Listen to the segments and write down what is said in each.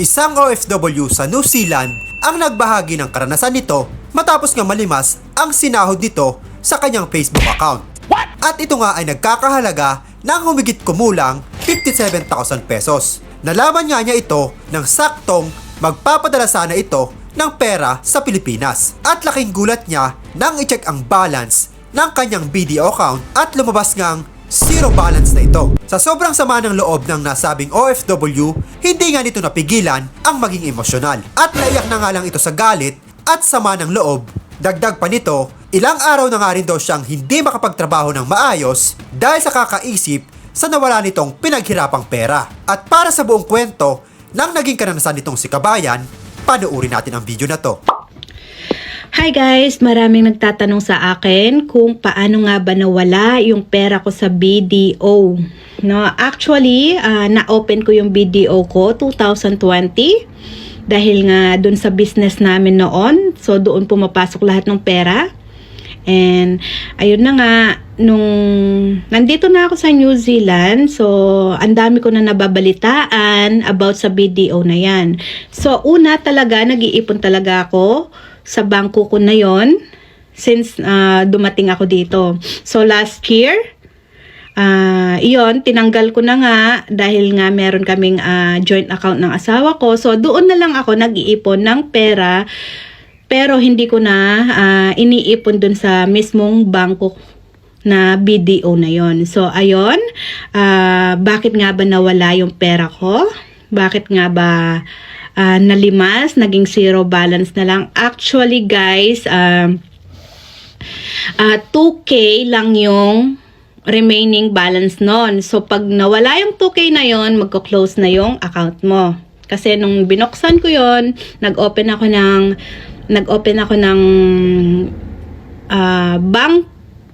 Isang OFW sa New Zealand ang nagbahagi ng karanasan nito matapos nga malimas ang sinahod nito sa kanyang Facebook account. At ito nga ay nagkakahalaga ng humigit kumulang 57,000 pesos. Nalaman nga niya ito ng saktong magpapadala sana ito ng pera sa Pilipinas. At laking gulat niya nang i-check ang balance ng kanyang BDO account at lumabas ngang zero balance na ito. Sa sobrang sama ng loob ng nasabing OFW, hindi nga nito napigilan ang maging emosyonal. At naiyak na nga lang ito sa galit at sama ng loob. Dagdag pa nito, ilang araw na nga rin daw siyang hindi makapagtrabaho ng maayos dahil sa kakaisip sa nawala nitong pinaghirapang pera. At para sa buong kwento ng naging karanasan nitong si Kabayan, panuuri natin ang video na to. Hi guys! Maraming nagtatanong sa akin kung paano nga ba nawala yung pera ko sa BDO. No, actually, ah, na-open ko yung BDO ko 2020 dahil nga dun sa business namin noon. So, doon pumapasok lahat ng pera. And, ayun na nga, nung nandito na ako sa New Zealand, so, ang dami ko na nababalitaan about sa BDO na yan. So, una talaga, nag-iipon talaga ako sa bangko ko na yon since ah, dumating ako dito. So, last year, Ah, iyon, tinanggal ko na nga dahil nga meron kaming ah, joint account ng asawa ko. So, doon na lang ako nag-iipon ng pera. Pero hindi ko na ah, iniipon dun sa mismong bangko na BDO na yon. So, ayon, ah, bakit nga ba nawala yung pera ko? Bakit nga ba ah, nalimas, naging zero balance na lang? Actually, guys, um, Ah, 2K lang yung remaining balance nun. So, pag nawala yung 2K na yon magko-close na yung account mo. Kasi nung binuksan ko yon nag-open ako ng nag-open ako ng ah, bank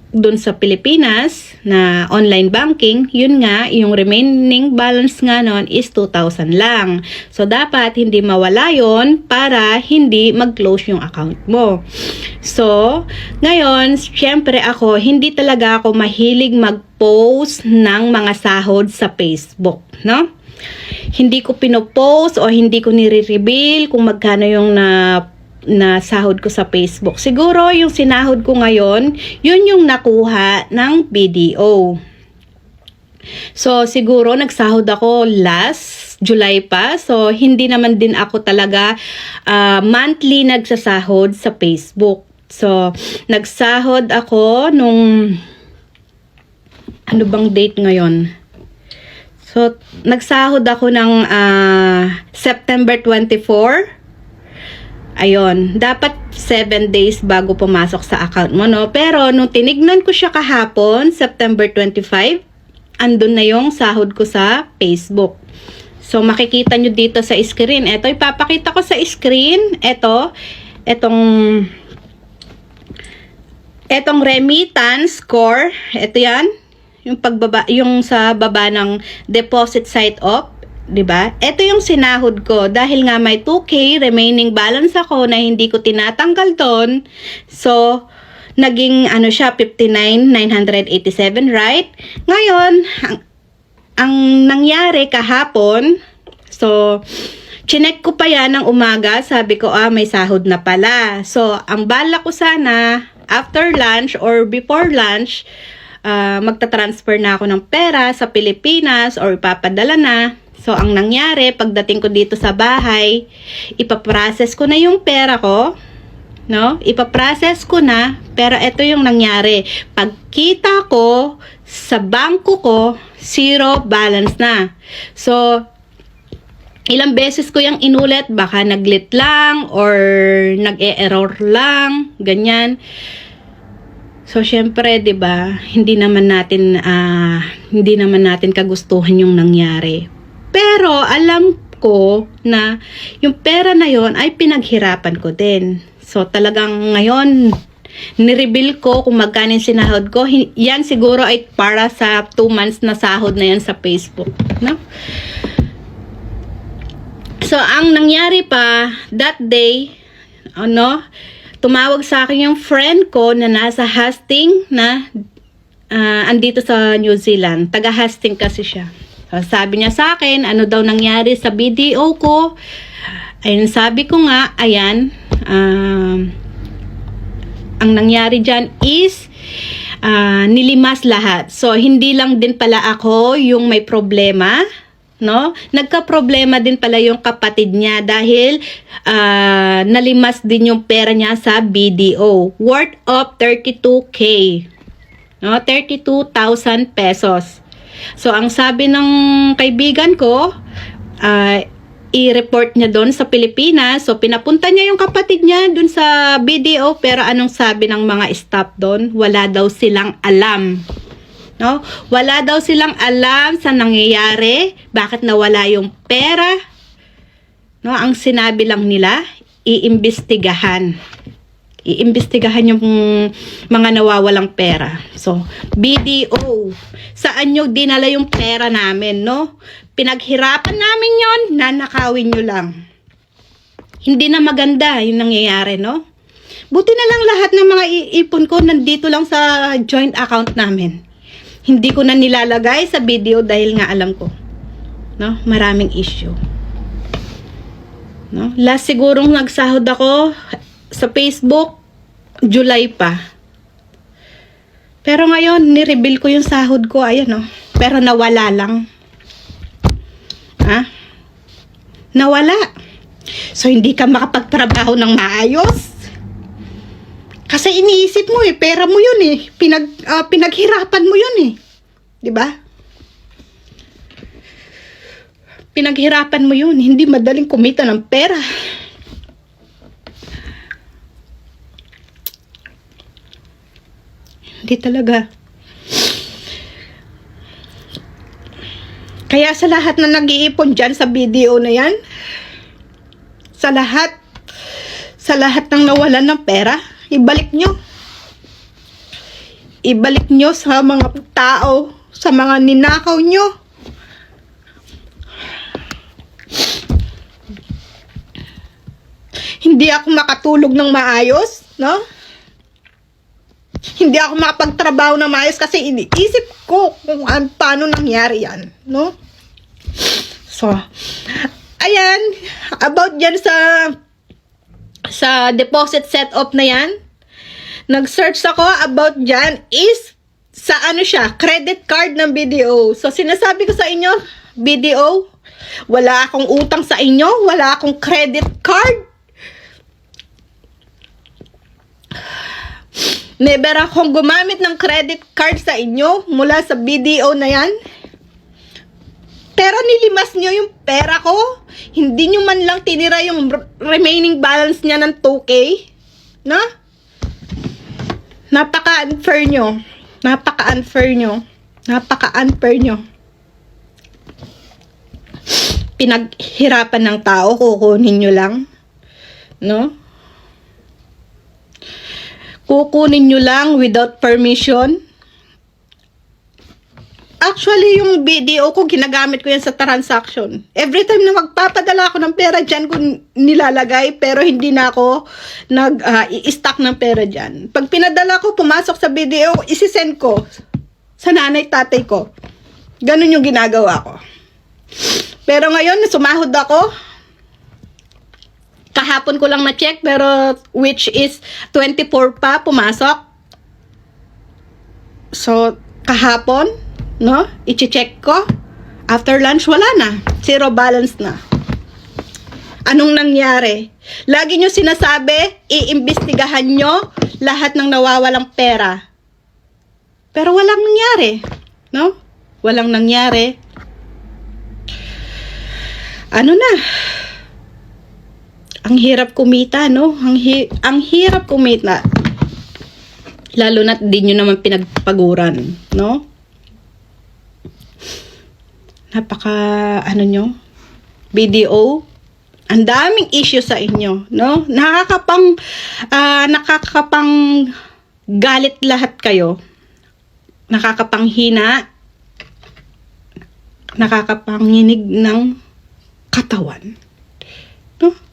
dun sa Pilipinas na online banking, yun nga, yung remaining balance nga nun is 2,000 lang. So, dapat hindi mawala yon para hindi mag-close yung account mo. So, ngayon, syempre ako, hindi talaga ako mahilig mag-post ng mga sahod sa Facebook, no? Hindi ko pinopost o hindi ko nire-reveal kung magkano yung na na sahod ko sa Facebook. Siguro yung sinahod ko ngayon, yun yung nakuha ng BDO. So, siguro nagsahod ako last July pa. So, hindi naman din ako talaga ah, monthly nagsasahod sa Facebook. So, nagsahod ako nung ano bang date ngayon? So, nagsahod ako ng ah, September 24. Ayun, dapat 7 days bago pumasok sa account mo, no? Pero nung tinignan ko siya kahapon, September 25, andun na yung sahod ko sa Facebook. So, makikita nyo dito sa screen. Ito, ipapakita ko sa screen. Ito, etong etong remittance score. Ito yan. Yung pagbaba, yung sa baba ng deposit site op. 'di ba? Ito yung sinahod ko dahil nga may 2k remaining balance ako na hindi ko tinatanggal doon. So, naging ano siya 59,987, right? Ngayon, ang, ang nangyari kahapon, so chinek ko pa yan ng umaga, sabi ko ah may sahod na pala. So, ang bala ko sana after lunch or before lunch, ah, magta-transfer na ako ng pera sa Pilipinas or ipapadala na. So, ang nangyari, pagdating ko dito sa bahay, ipaprocess ko na yung pera ko, no? Ipaprocess ko na, pero ito yung nangyari. Pagkita ko sa bangko ko, zero balance na. So, ilang beses ko yung inulit, baka naglit lang or nag-e-error lang, ganyan. So syempre, 'di ba, hindi naman natin ah, hindi naman natin kagustuhan yung nangyari. Pero alam ko na yung pera na yon ay pinaghirapan ko din. So talagang ngayon nireveal ko kung magkano yung sinahod ko. Yan siguro ay para sa 2 months na sahod na yan sa Facebook, no? So, ang nangyari pa, that day, ano, tumawag sa akin yung friend ko na nasa Hastings na ah, andito sa New Zealand. Taga Hastings kasi siya. Sabi niya sa akin, ano daw nangyari sa BDO ko. Ayun, sabi ko nga, ayan, um, ang nangyari dyan is ah, nilimas lahat. So, hindi lang din pala ako yung may problema, no? Nagka-problema din pala yung kapatid niya dahil ah, nalimas din yung pera niya sa BDO worth of 32k. No, 32,000 pesos. So, ang sabi ng kaibigan ko, ah, i-report niya doon sa Pilipinas. So, pinapunta niya yung kapatid niya doon sa BDO. Pero anong sabi ng mga staff doon? Wala daw silang alam. No? Wala daw silang alam sa nangyayari. Bakit nawala yung pera? No? Ang sinabi lang nila, iimbestigahan. Iimbestigahan yung mga nawawalang pera. So, BDO, saan nyo dinala yung pera namin, no? Pinaghirapan namin yon nanakawin nyo lang. Hindi na maganda yung nangyayari, no? Buti na lang lahat ng mga iipon ko nandito lang sa joint account namin. Hindi ko na nilalagay sa video dahil nga alam ko, no? Maraming issue. No? Last sigurong nagsahod ako sa Facebook, July pa. Pero ngayon, nireveal ko yung sahod ko, ayan no. Pero nawala lang. Ha? Nawala. So, hindi ka makapagtrabaho ng maayos. Kasi iniisip mo eh, pera mo yun eh. Pinag, ah, pinaghirapan mo yun eh. ba? Pinaghirapan mo yun. Hindi madaling kumita ng pera. Hindi talaga. Kaya sa lahat na nag-iipon dyan sa video na yan, sa lahat, sa lahat ng nawalan ng pera, ibalik nyo. Ibalik nyo sa mga tao, sa mga ninakaw nyo. Hindi ako makatulog ng maayos, no? Hindi ako makapagtrabaho ng maayos kasi iniisip ko kung an, paano nangyari yan, no? So, ayan, about dyan sa sa deposit setup na yan, nag-search ako about dyan is sa ano siya, credit card ng BDO. So, sinasabi ko sa inyo, BDO, wala akong utang sa inyo, wala akong credit card. Never akong gumamit ng credit card sa inyo mula sa BDO na yan. Pero nilimas nyo yung pera ko. Hindi nyo man lang tinira yung remaining balance niya ng 2K. Na? Napaka-unfair nyo. Napaka-unfair nyo. Napaka-unfair nyo. Pinaghirapan ng tao, kukunin nyo lang. No? Kukunin nyo lang without permission. Actually, yung BDO ko, ginagamit ko yan sa transaction. Every time na magpapadala ako ng pera dyan, ko nilalagay, pero hindi na ako nag, ah, i-stack ng pera dyan. Pag pinadala ko, pumasok sa BDO, isisend ko sa nanay tatay ko. Ganun yung ginagawa ko. Pero ngayon, sumahod ako. Kahapon ko lang na-check, pero which is 24 pa, pumasok. So, kahapon, no? Iche-check ko. After lunch, wala na. Zero balance na. Anong nangyari? Lagi nyo sinasabi, iimbestigahan nyo lahat ng nawawalang pera. Pero walang nangyari. No? Walang nangyari. Ano na? Ang hirap kumita, no? Ang, hi- ang hirap kumita. Lalo na di nyo naman pinagpaguran, no? Napaka, ano nyo? BDO, ang daming issue sa inyo, no? Nakakapang, ah, nakakapang galit lahat kayo. Nakakapanghina, nakakapanginig ng katawan. No?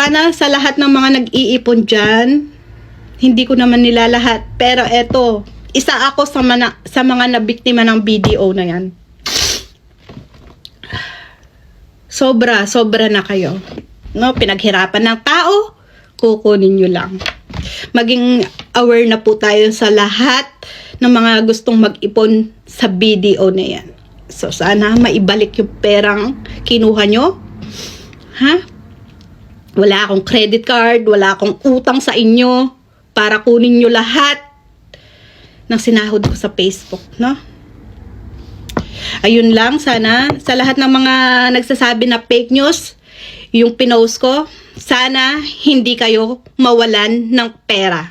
Sana sa lahat ng mga nag-iipon dyan, hindi ko naman nila lahat. Pero eto, isa ako sa, mana, sa mga nabiktima ng BDO na yan. Sobra, sobra na kayo. No, pinaghirapan ng tao, kukunin nyo lang. Maging aware na po tayo sa lahat ng mga gustong mag-ipon sa BDO na yan. So, sana maibalik yung perang kinuha nyo. Ha? Wala akong credit card, wala akong utang sa inyo para kunin nyo lahat ng sinahod ko sa Facebook, no? Ayun lang, sana sa lahat ng mga nagsasabi na fake news, yung pinost ko, sana hindi kayo mawalan ng pera.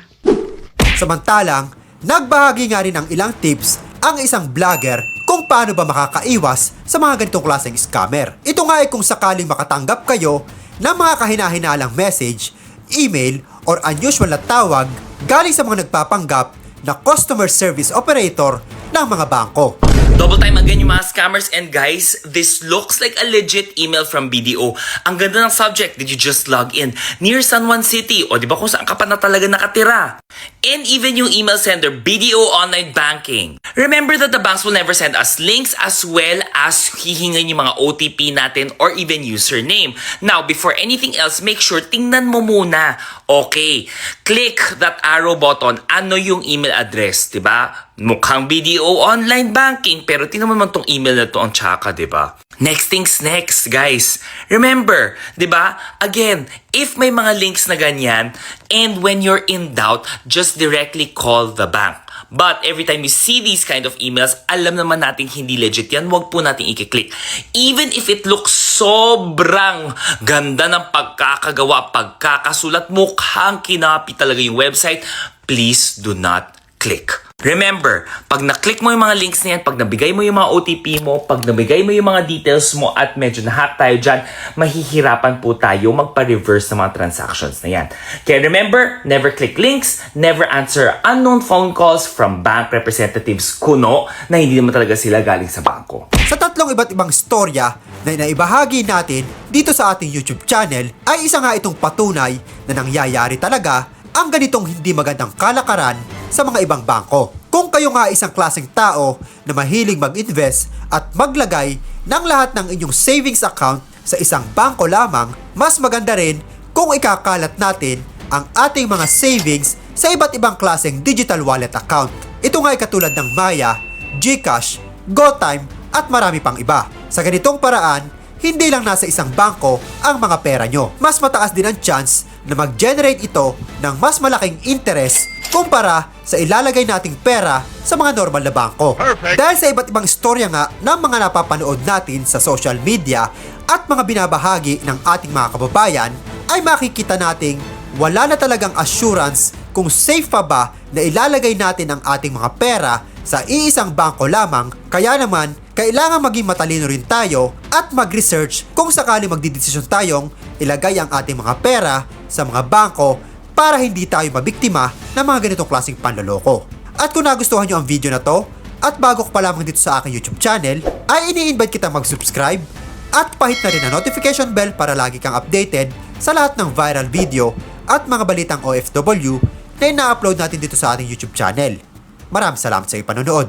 Samantalang, nagbahagi nga rin ng ilang tips ang isang vlogger kung paano ba makakaiwas sa mga ganitong klaseng scammer. Ito nga ay kung sakaling makatanggap kayo ng mga kahinahinalang message, email, or unusual na tawag galing sa mga nagpapanggap na customer service operator ng mga bangko. Double time again yung mga scammers and guys, this looks like a legit email from BDO. Ang ganda ng subject, did you just log in? Near San Juan City, o di ba kung saan ka pa na talaga nakatira? And even yung email sender, BDO Online Banking. Remember that the banks will never send us links as well as hihingin yung mga OTP natin or even username. Now, before anything else, make sure tingnan mo muna. Okay, click that arrow button. Ano yung email address, di ba? Mukhang BDO Online Banking, pero tingnan mo tong email na to ang tsaka, ba? Next things next, guys. Remember, di ba? Again, if may mga links na ganyan, and when you're in doubt, just directly call the bank. But every time you see these kind of emails, alam naman natin hindi legit yan. Huwag po natin i-click. Even if it looks sobrang ganda ng pagkakagawa, pagkakasulat, mukhang kinapi talaga yung website, please do not click. Remember, pag na-click mo yung mga links na yan, pag nabigay mo yung mga OTP mo, pag nabigay mo yung mga details mo at medyo na-hack tayo dyan, mahihirapan po tayo magpa-reverse ng mga transactions na yan. Kaya remember, never click links, never answer unknown phone calls from bank representatives kuno na hindi naman talaga sila galing sa bangko. Sa tatlong iba't ibang storya na inaibahagi natin dito sa ating YouTube channel ay isa nga itong patunay na nangyayari talaga ang ganitong hindi magandang kalakaran sa mga ibang bangko. Kung kayo nga isang klaseng tao na mahilig mag-invest at maglagay ng lahat ng inyong savings account sa isang bangko lamang, mas maganda rin kung ikakalat natin ang ating mga savings sa iba't ibang klaseng digital wallet account. Ito nga ay katulad ng Maya, GCash, GoTime at marami pang iba. Sa ganitong paraan, hindi lang nasa isang bangko ang mga pera nyo. Mas mataas din ang chance na mag-generate ito ng mas malaking interest kumpara sa ilalagay nating pera sa mga normal na bangko. Dahil sa iba't ibang istorya nga ng mga napapanood natin sa social media at mga binabahagi ng ating mga kababayan, ay makikita nating wala na talagang assurance kung safe pa ba na ilalagay natin ang ating mga pera sa iisang bangko lamang. Kaya naman, kailangan maging matalino rin tayo at mag-research kung sakali magdidesisyon tayong ilagay ang ating mga pera sa mga bangko para hindi tayo mabiktima ng mga ganitong klaseng panloloko. At kung nagustuhan nyo ang video na to, at bago ka pa lamang dito sa aking YouTube channel, ay ini-invite kita mag-subscribe at pahit na rin ang notification bell para lagi kang updated sa lahat ng viral video at mga balitang OFW na ina-upload natin dito sa ating YouTube channel. Maraming salamat sa iyong panonood.